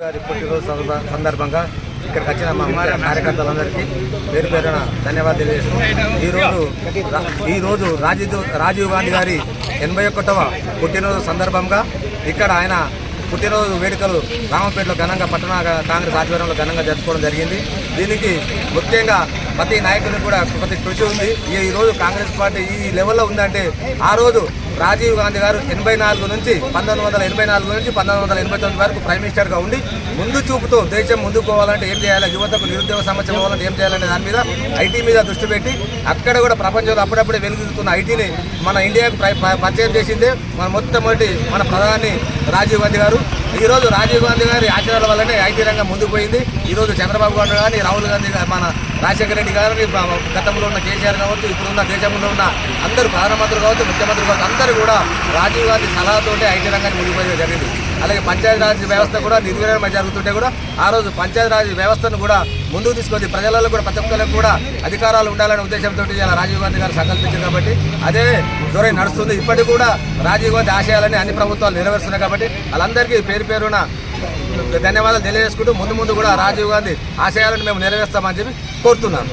గారి పుట్టినరోజు సందర్భ- సందర్భంగా ఇక్కడికి వచ్చిన మా కార్యకర్తలందరికీ పేరు పేరున ధన్యవాదాలు తెలియజేస్తున్నాం. ఈరోజు ఈరోజు రాజీవ్ రాజీవ్ గాంధీ గారి ఎనభై ఒకటవ పుట్టినరోజు సందర్భంగా ఇక్కడ ఆయన పుట్టినరోజు వేడుకలు రామంపేటలో ఘనంగా పట్టణ కాంగ్రెస్ ఆధ్వర్యంలో ఘనంగా జరుపుకోవడం జరిగింది. దీనికి ముఖ్యంగా ప్రతి నాయకునికి కూడా ప్రతి కృషి ఉంది. ఈ రోజు కాంగ్రెస్ పార్టీ ఈ లెవెల్లో ఉందంటే ఆ రోజు రాజీవ్ గాంధీ గారు ఎనభై నాలుగు నుంచి పంతొమ్మిది వందల ఎనభై నాలుగు నుంచి పంతొమ్మిది వందల ఎనభై తొమ్మిది వరకు ప్రైమ్ మినిస్టర్గా ఉండి ముందు చూపుతూ దేశం ముందుకు పోవాలంటే ఏం చేయాలి? యువతకు నిరుద్యోగ సమస్య పోవాలంటే ఏం చేయాలనే దాని మీద ఐటీ మీద దృష్టి పెట్టి అక్కడ కూడా ప్రపంచంలో అప్పుడప్పుడే వెలుగుతున్న ఐటీని మన ఇండియాకు పరిచయం చేసిందే మన మొట్టమొదటి మన ప్రధాని రాజీవ్ గాంధీ గారు. ఈ రోజు రాజీవ్ గాంధీ గారి ఆచరణ వల్లనే ఐటీ రంగం ముందుకు పోయింది. ఈరోజు చంద్రబాబు గారు కానీ రాహుల్ గాంధీ మన రాజశేఖర ఇలాంటి గతంలో ఉన్న కేసీఆర్ కావచ్చు ఇప్పుడున్న దేశంలో ఉన్న అందరూ ప్రధానమంత్రులు కావచ్చు ముఖ్యమంత్రి కావచ్చు అందరూ కూడా రాజీవ్ గాంధీ సలహాతోటే ఐటీ రంగాన్ని ముందుకు జరిగింది. అలాగే పంచాయతీరాజ్ వ్యవస్థ కూడా నిర్వీర్యం జరుగుతుంటే కూడా ఆ రోజు పంచాయతీరాజ్ వ్యవస్థను కూడా ముందుకు తీసుకొచ్చి ప్రజలలో కూడా ప్రతి ఒక్కరికి కూడా అధికారాలు ఉండాలనే ఉద్దేశంతో ఇలా రాజీవ్ గాంధీ గారు సంకల్పించారు కాబట్టి అదే దూరం నడుస్తుంది. ఇప్పటికి కూడా రాజీవ్ గాంధీ ఆశయాలని అన్ని ప్రభుత్వాలు నెరవేరుస్తున్నాయి కాబట్టి వాళ్ళందరికీ పేరు పేరున ధన్యవాదాలు తెలియజేసుకుంటూ ముందు ముందు కూడా రాజీవ్ గాంధీ ఆశయాలను మేము నెరవేర్స్తామని చెప్పి కోరుతున్నాను.